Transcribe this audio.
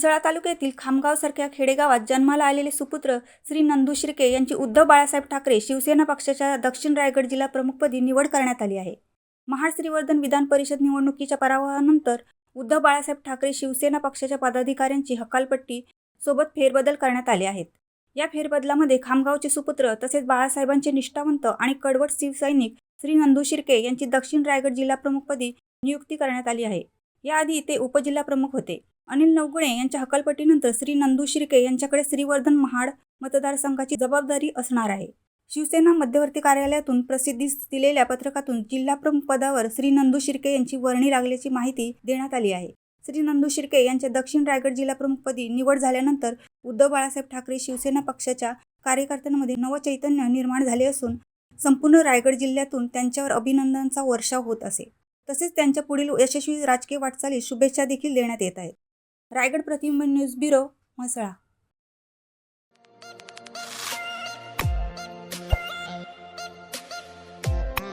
म्हसळा तालुक्यातील खामगावसारख्या खेडेगावात जन्माला आलेले सुपुत्र श्री नंदू शिर्के यांची उद्धव बाळासाहेब ठाकरे शिवसेना पक्षाच्या दक्षिण रायगड जिल्हा प्रमुखपदी निवड करण्यात आली आहे. महाड श्रीवर्धन विधान परिषद निवडणुकीच्या पराभवानंतर उद्धव बाळासाहेब ठाकरे शिवसेना पक्षाच्या पदाधिकाऱ्यांची हकालपट्टी सोबत फेरबदल करण्यात आले आहेत. या फेरबदलामध्ये खामगावचे सुपुत्र तसेच बाळासाहेबांचे निष्ठावंत आणि कडवट शिवसैनिक श्री नंदू शिर्के यांची दक्षिण रायगड जिल्हा प्रमुखपदी नियुक्ती करण्यात आली आहे. याआधी ते उपजिल्हा प्रमुख होते. अनिल नवगुणे यांच्या हकालपट्टीनंतर श्री नंदू शिर्के यांच्याकडे श्रीवर्धन महाड मतदारसंघाची जबाबदारी असणार आहे. शिवसेना मध्यवर्ती कार्यालयातून प्रसिद्धीस दिलेल्या पत्रकातून जिल्हा प्रमुख पदावर श्री नंदू शिर्के यांची वर्णी लागल्याची माहिती देण्यात आली आहे. श्री नंदू शिर्के यांच्या दक्षिण रायगड जिल्हा प्रमुखपदी निवड झाल्यानंतर उद्धव बाळासाहेब ठाकरे शिवसेना पक्षाच्या कार्यकर्त्यांमध्ये नवचैतन्य निर्माण झाले असून संपूर्ण रायगड जिल्ह्यातून त्यांच्यावर अभिनंदनाचा वर्षाव होत असे. तसेच त्यांच्या पुढील यशस्वी राजकीय वाटचालीस शुभेच्छा देखील देण्यात येत आहेत. रायगड प्रतिबिंब न्यूज ब्युरो म्हसळा.